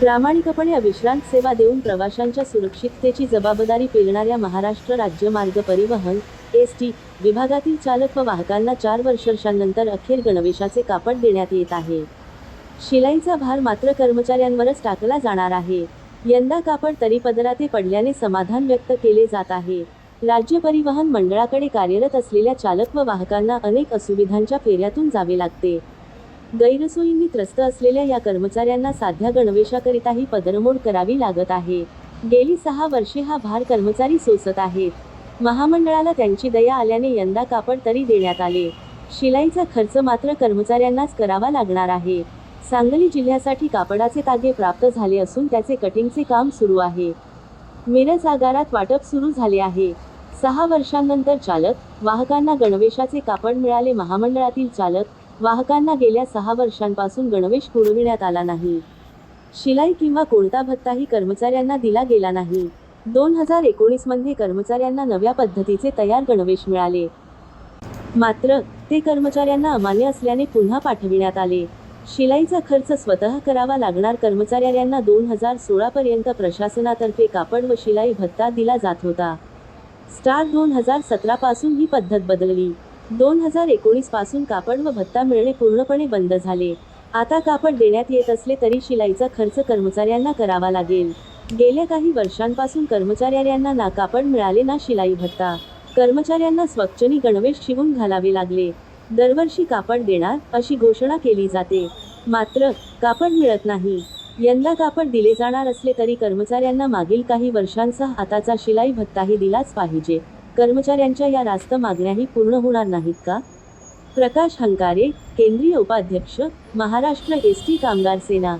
प्रामाणिकपणे अविश्रांत सेवा देऊन प्रवाशांच्या सुरक्षिततेची जबाबदारी पेलणाऱ्या महाराष्ट्र राज्य मार्ग परिवहन एस टी विभागातील चालक व वाहकांना चार वर्षांनंतर अखेर गणवेशाचे कापड देण्यात येत आहे. शिलाईचा भार मात्र कर्मचाऱ्यांवरच टाकला जाणार आहे. यंदा कापड तरी पदराते पडल्याने समाधान व्यक्त केले जात आहे. राज्य परिवहन मंडळाकडे कार्यरत असलेल्या चालक व वाहकांना अनेक असुविधांच्या फेऱ्यातून जावे लागते. गैरसोयींनी त्रस्त असलेल्या या कर्मचाऱ्यांना साध्या गणवेशाकरिताही पदरमोड करावी लागत आहे. गेली सहा वर्षे हा भार कर्मचारी सोसत आहेत. महामंडळाला त्यांची दया आल्याने यंदा कापड तरी देण्यात आले. शिलाईचा खर्च मात्र कर्मचाऱ्यांनाच करावा लागणार आहे. सांगली जिल्ह्यासाठी कापडाचे तागे प्राप्त झाले असून त्याचे कटिंगचे काम सुरू आहे. मिरज आगारात वाटप सुरू झाले आहे. सहा वर्षांनंतर चालक वाहकांना गणवेशाचे कापड मिळाले महामंडळातील चालक वाहकांना गेल्या सहा वर्षांपासून गणवेश पुरविण्यात आला नाही. शिलाई किंवा कोणता भत्ताही कर्मचाऱ्यांना दिला गेला नाही. दोन हजार एकोणीसमध्ये कर्मचाऱ्यांना नव्या पद्धतीचे तयार गणवेश मिळाले. मात्र ते कर्मचाऱ्यांना अमान्य असल्याने पुन्हा पाठविण्यात आले. शिलाईचा खर्च स्वतः करावा लागणार कर्मचाऱ्यांना दोन हजार सोळापर्यंत प्रशासनातर्फे कापड व शिलाई भत्ता दिला जात होता. स्टार दोन हजार सतरापासून ही पद्धत बदलली. दोन हजार एकोणीसपासून कापड व भत्ता मिळणे पूर्णपणे बंद झाले. आता कापड देण्यात येत असले तरी शिलाईचा खर्च कर्मचाऱ्यांना करावा लागेल. गेल्या काही वर्षांपासून कर्मचाऱ्यांना ना कापड मिळाले ना शिलाई भत्ता. कर्मचाऱ्यांना स्वच्छनी गणवेश शिवून घालावे लागले. दरवर्षी कापड देणार अशी घोषणा केली जाते. मात्र कापड मिळत नाही. यंदा कापड दिले जाणार असले तरी कर्मचाऱ्यांना मागील काही वर्षांचा हाताचा शिलाई भत्ताही दिलाच पाहिजे. कर्मचाऱ्यांच्या या रास्त मागण्याही पूर्ण होणार नाहीत का? प्रकाश हंकारे केंद्रीय उपाध्यक्ष महाराष्ट्र एस टी कामगार सेना.